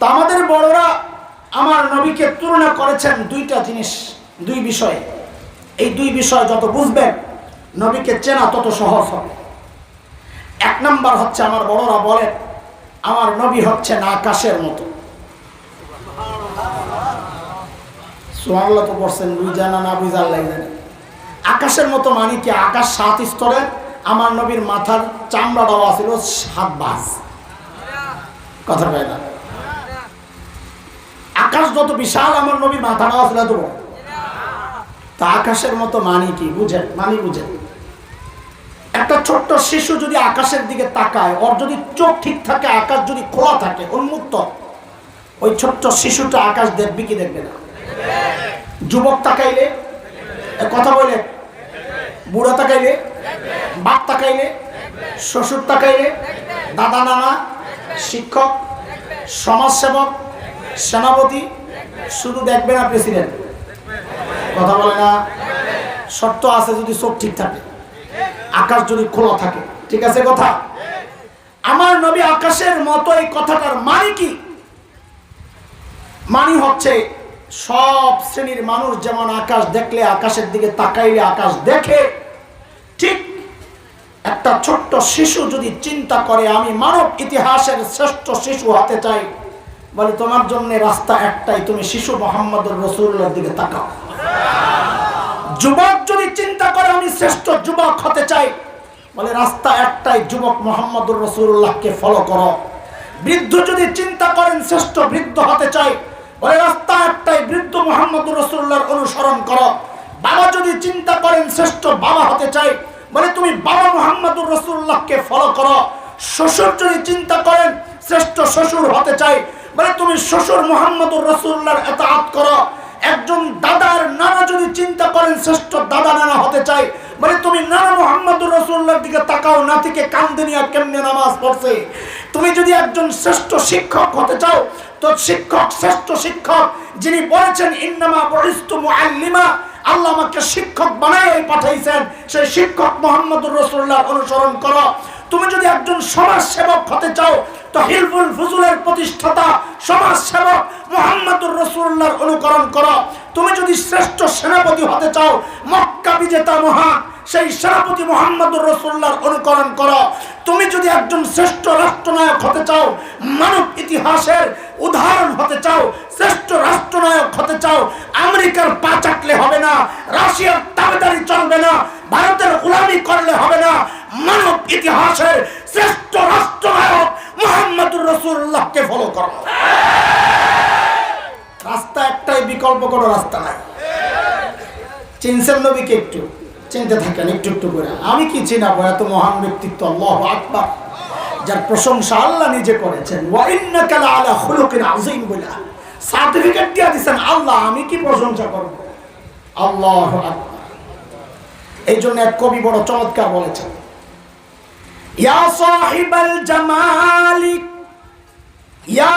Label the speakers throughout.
Speaker 1: আমাদের বড়রা আমার নবীকে তুলনা করেছেন দুইটা জিনিস, দুই বিষয়ে। এই দুই বিষয় যত বুঝবেন, নবীকে চেনা তত সহজ হবে। এক নাম্বার হচ্ছে, আমার বড়রা বলেন, আমার নবী হচ্ছে না আকাশের মতো। সোহানলা তো পড়ছেন বুঝানা না বুঝার লাগে আকাশের মতো মানে কি? আকাশ সাত স্তরে, আমার নবীর মাথার চামড়া দেওয়া ছিল সাত বাস কথা পায় না? আকাশ যত বিশাল, আমার নবীর মাথা দেওয়া ছিল এত তা আকাশের মতো মানে কি? বুঝেন মানে বুঝেন। একটা ছোট্ট শিশু যদি আকাশের দিকে তাকায়, ওর যদি চোখ ঠিক থাকে, আকাশ যদি খোলা থাকে, উন্মুক্ত, ওই ছোট্ট শিশুটা আকাশ দেখবি কি দেখবে না? যুবক তাকাইলে কথা বলে, বুড়া তাকাইলে, বাপ তাকাইলে, শ্বশুর তাকাইলে, দাদা, নানা, শিক্ষক, সমাজসেবক সেনাপতি, শুধু দেখবে না প্রেসিডেন্ট কথা বলে না, শর্ত আছে যদি চোখ ঠিক থাকে, আকাশ যদি খোলা থাকে, ঠিক আছে কথা? আমার নবী আকাশের মতো এই কথাটার মানে কি? মানে হচ্ছে সব শ্রেণির মানুষ যেমন আকাশ দেখলে আকাশের দিকে তাকাইলে আকাশ দেখে, ঠিক একটা ছোট্ট শিশু যদি চিন্তা করে, আমি মানব ইতিহাসের শ্রেষ্ঠ শিশু হতে চাই বলে, তোমার জন্য রাস্তা একটাই, তুমি শিশু মোহাম্মদুর রসুল্লার দিকে তাকাও। যুবক যদি চিন্তা করে, আমি শ্রেষ্ঠ যুবক হতে চাই, বলে, রাস্তা একটাই, যুবক মোহাম্মদুর রসুল্লাহকে ফলো করো। বৃদ্ধ যদি চিন্তা করেন, শ্রেষ্ঠ বৃদ্ধ হতে চাই, বলে, রাস্তা একটাই, বৃদ্ধ মোহাম্মদুর রসুল্লাহর অনুসরণ করো। বাবা যদি চিন্তা করেন, শ্রেষ্ঠ বাবা হতে চাই, বলে, তুমি বাবা মোহাম্মদুর রসুল্লাহকে ফলো করো। শ্বশুর যদি চিন্তা করেন, শ্রেষ্ঠ শ্বশুর হতে চাই বলে, তুমি শ্বশুর মোহাম্মদুর রসুল্লাহর এতাআত করো। একজন দাদার নানা যদি চিন্তা করেন, শ্রেষ্ঠ দাদা নানা হতে চাই মানে তুমি নানা মোহাম্মদুর রসুল্লার দিকে তাকাও, নাতিকে কান্দে নিয়ে কেমনে নামাজ পড়ছে? তুমি যদি একজন শ্রেষ্ঠ শিক্ষক হতে চাও, তো শিক্ষক, শ্রেষ্ঠ শিক্ষক যিনি বলেছেন, ইন্নামা বরিস্তু মুআল্লিমা আল্লাহ আমাকে শিক্ষক বানাই পাঠাইছেন। সেই শিক্ষক মোহাম্মদুর রসুল্লাহ অনুসরণ করো। তুমি যদি একজন সমাজ সেবক হতে চাও, তো হিলফুল ফুজুলের প্রতিষ্ঠাতা সমাজ সেবক মোহাম্মদুর রসুল্লাহর অনুকরণ করো। তুমি যদি শ্রেষ্ঠ সেনাপতি হতে চাও, মক্কা বিজেতা মহান সেই সেনাপতি মোহাম্মদুর রসুল্লাহর অনুকরণ করো। তুমি যদি একজন শ্রেষ্ঠ রাষ্ট্রনায়ক হতে চাও, মানব ইতিহাসের উদাহরণ হতে চাও শ্রেষ্ঠ রাষ্ট্রনায়ক হতে চাও, আমেরিকার পা চাটলে হবে না, রাশিয়ার তাবেদারি চলবে না, ভারতের গোলামি করলে হবে না, মানব ইতিহাসের শ্রেষ্ঠ রাষ্ট্রনায়ক মোহাম্মদুর রসুল্লাহকে ফলো করো। রাস্তা একটাই বিকল্প, কোনো রাস্তা নাই। চিনছেন নবীকে একটু? চিনতে থাকেন, একটু একটু করে। আমি কি চিনাবো এত মহান ব্যক্তিত্ব? আল্লাহ আকবার। যার প্রশংসা আল্লাহ নিজে করেছেন। ওয়াইন্নাকা লাআলা খুলুকিন আযীম বলে। সার্টিফিকেট দিয়ে দিচ্ছেন আল্লাহ, আমি কি প্রশংসা করব? আল্লাহ এই জন্য এক কবি বড় চমৎকার বলেছেন, ইয়া সাহিবাল জামালিক ইয়া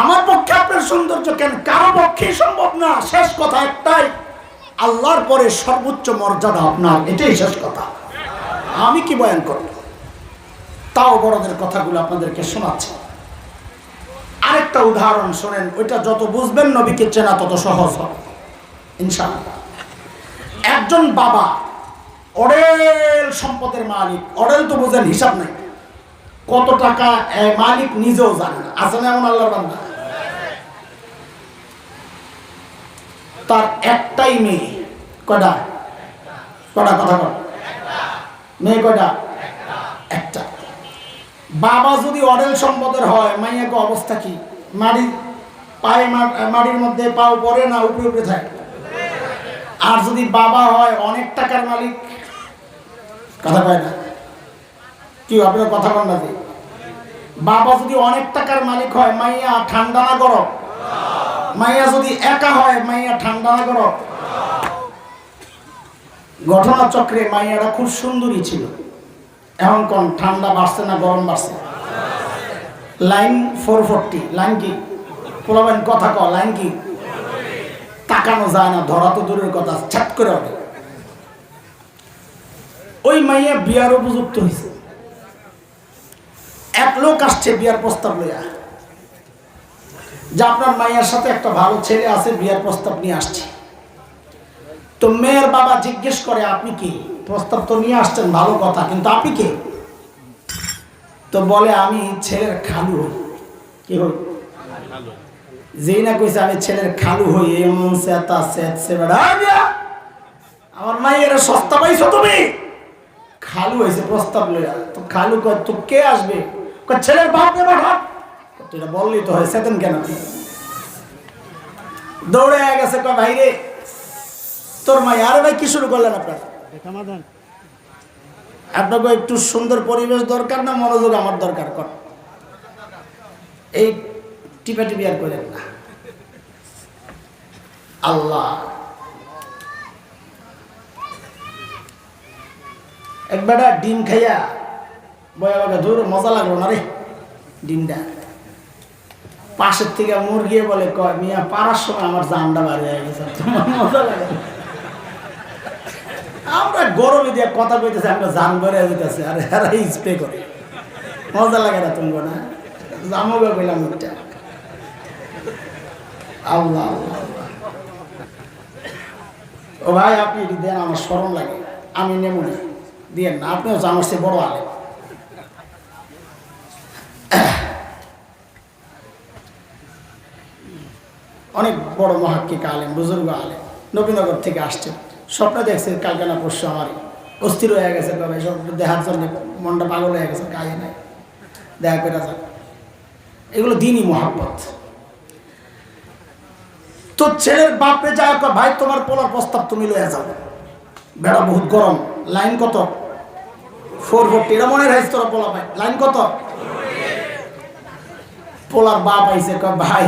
Speaker 1: আমার পক্ষে আপনার সৌন্দর্য কেন? কারও পক্ষে সম্ভব না। শেষ কথা একটাই, আল্লাহর পরে সর্বোচ্চ মর্যাদা আপনার। এটাই শেষ কথা। আমি কি বয়ান করব? তাও বড়দের কথাগুলো আপনাদেরকে শোনাচ্ছি। আরেকটা উদাহরণ শোনেন, ওইটা যত বুঝবেন নবীকে চেনা তত সহজ হবে। ইনশাআল্লাহ। একজন বাবা অরেল সম্পদের মালিক। অরেল তো বোঝেন, হিসাব নাই। কত টাকা মালিক নিজেও জানে না। আছে না এমন আল্লাহর বান্দা? তার একটাই মেয়ে। কয়টা? কটা কথা কর মেয়ে কয়টা? একটা। বাবা যদি অরেল সম্পদের হয় মাইয়াকে অবস্থা কি? মাড়ি পায়ে মা- মাড়ির মধ্যে পাও পরে না উপরে উপরে থাকে আর যদি বাবা হয়, অনেক টাকার মালিক। কথা কয় না? কি আপনার কথা বল না বাবা যদি অনেক টাকার মালিক হয়, মাইয়া ঠান্ডা না গরম? মাইয়া যদি একা হয়, মাইয়া ঠান্ডা না গরম? ঘটনা চক্রে মাইয়াটা খুব সুন্দরী ছিল। এখন কোন, ঠান্ডা বাড়ছে না গরম বাড়ছে? লাইন ফোর ফোরটি লাইন কি? পোলাবেন কথা ক লাইন কি? তাকানো যায় না, ধরা তো দূরের কথা ছাট করে হবে ওই মাইয়া বিয়ার উপযুক্ত হয়েছে। এক লোক আসছে বিয়ার প্রস্তাব লইয়া। যে আপনার মাইয়ার সাথে একটা ভালো ছেলে আছে, বিয়ার প্রস্তাব নিয়ে আসছে। তো মেয়ের বাবা জিজ্ঞেস করে, আপনি কি? প্রস্তাব তো নিয়ে আসছেন, ভালো কথা, কিন্তু আপনি কে? তো বলে, আমি ছেলের খালু কি হই যেই না কইছে, আমি ছেলের খালু হই। এমন সেতা সেত সে আমার মায়ের সস্তা পাইছো তুমি। খালু হয়েছে প্রস্তাব লইয়া। তো খালু কয়, তো কে আসবে? ছেলের বাপ রে বাবা তুই বললি তো, হয়, সেদিন কেন? দৌড়ে গেছে, কয়, ভাই রে, তোর মাই, আরে ভাই, কি শুরু করলেন আপনার? আপনাকে একটু সুন্দর পরিবেশ দরকার না, মনোযোগ আমার দরকার, কর। এই টিপা টিপি আর করেন না। আল্লাহ। একবার ডিম খাইয়া বয়া ধর মজা লাগল না রে। ডিমটা। পাশের থেকে মুরগি বলে, কয়, মিয়া, পাড়ার সময় আমার জানটা বাড়ি হয়ে গেছে মজা লাগে আমরা গরমে দিয়ে কথা কইতেছি, আমরা জান বেড়ে যেতেছে আর এরা স্প্রে করে। মজা লাগে না তুমি না? জামুকে কইলাম একটা আল্লাহ। ও ভাই, আপনি দেন, আমার স্মরণ লাগে। আমি নেব না। দিয়েন না, আপনিও আমার সে বড় আলে অনেক বড় মহাক্কিক আলেম, বুজুর্গ আলেম, নবীনগর থেকে আসছেন স্বপ্ন দেখছে কালকে না পরশু আমার। অস্থির হয়ে গেছে বাবা সব দেখার জন্য মনটা পাগল হয়ে গেছে, কাজে নাই। দেখা করে যাক। এগুলো দিনই মহাব্বত। তো ছেলের বাপরে যা ভাই, তোমার পোলার প্রস্তাব তুমি লয়ে যাও। বেড়া বহুত গরম। লাইন কত? Four forty. এটা মনে রাখিস তোরা পোলা ভাই। লাইন কত? পোলার বাপ আইসে ভাই।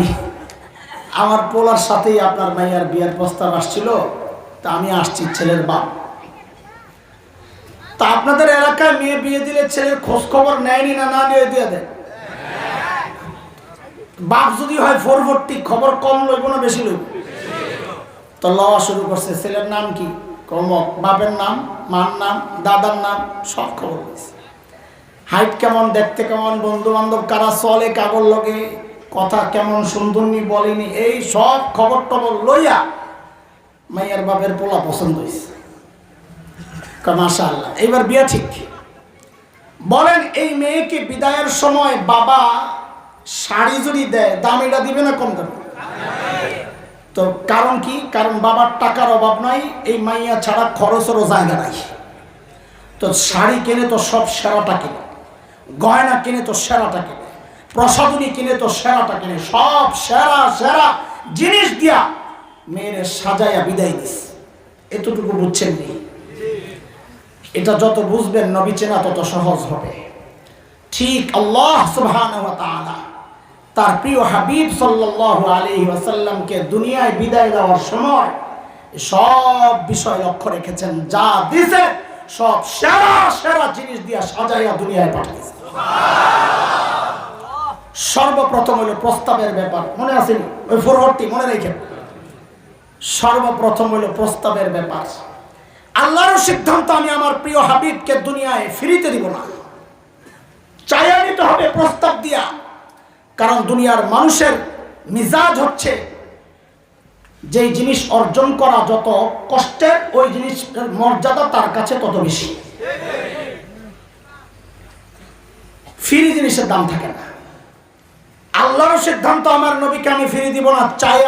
Speaker 1: আমার পোলার সাথেই আপনার মাইয়ার বিয়ের প্রস্তাব আসছিল, তা আমি আসছি ছেলের বাপ। তা আপনাদের এলাকায় মেয়ে বিয়ে দিলে ছেলের খোঁজ খবর নেয়নি না না নিয়ে দিয়ে দেয়? বাপ যদি হয় ফোর ফোরটি খবর কম লইব না বেশি লইব? তো লওয়া শুরু করছে, ছেলের নাম কি? কমক বাপের নাম, মার নাম, দাদার নাম, সব খবর হাইট কেমন, দেখতে কেমন বন্ধু বান্ধব কারা চলে কাগর লগে? কথা কেমন সুন্দরনি বলেনি, এই সব খবর টবর লইয়া মাইয়ার বাপের পোলা পছন্দ হয়েছে মাসা আল্লাহ এইবার বিয়া ঠিক বলেন, এই মেয়েকে বিদায়ের সময় বাবা শাড়ি যদি দেয় দামিটা দিবে না কম দামে তো কারণ কি? কারণ বাবার টাকার অভাব নাই, এই মাইয়া ছাড়া খরচেরও জায়গা নাই। তো শাড়ি কেনে তো সব সেরাটা কিনে, গয়না কিনে তো সেরাটা কিনে। প্রসাদনী কিনে তো সেরাটা কিনে, সব সেরা সেরা জিনিস দিয়া মেয়ের সাজাইয়া বিদায় দিস এতটুকু বুঝছেন নি? এটা যত বুঝবেন নবী চেনা তত সহজ হবে। ঠিক আল্লাহ তাআলা তার প্রিয় হাবিব সাল্লাল্লাহু আলাইহি ওয়াসাল্লামকে দুনিয়ায় বিদায় দেওয়ার সময় সব বিষয় লক্ষ্য রেখেছেন, যা দিছে সব সেরা সেরা জিনিস দিয়া সাজাইয়া দুনিয়ায় পাঠিয়েছে। সর্বপ্রথম হলো প্রস্তাবের ব্যাপার। মনে আছে? ওই ফরওয়ার্ডটি মনে রেখেন সর্বপ্রথম হইল প্রস্তাবের ব্যাপার। আল্লাহর সিদ্ধান্ত আমি আমার প্রিয় হাবিবকে দুনিয়ায় ফিরিতে দিব না। চাইয়া নিতে হবে প্রস্তাব দিয়া। কারণ দুনিয়ার মানুষের মিজাজ হচ্ছে, যেই জিনিস অর্জন করা যত কষ্টের, ওই জিনিসের মর্যাদা তার কাছে তত বেশি। ফিরি জিনিসের দাম থাকে না। আল্লাহর সিদ্ধান্ত আমার নবীকে আমি ফিরিয়ে দিব না চাই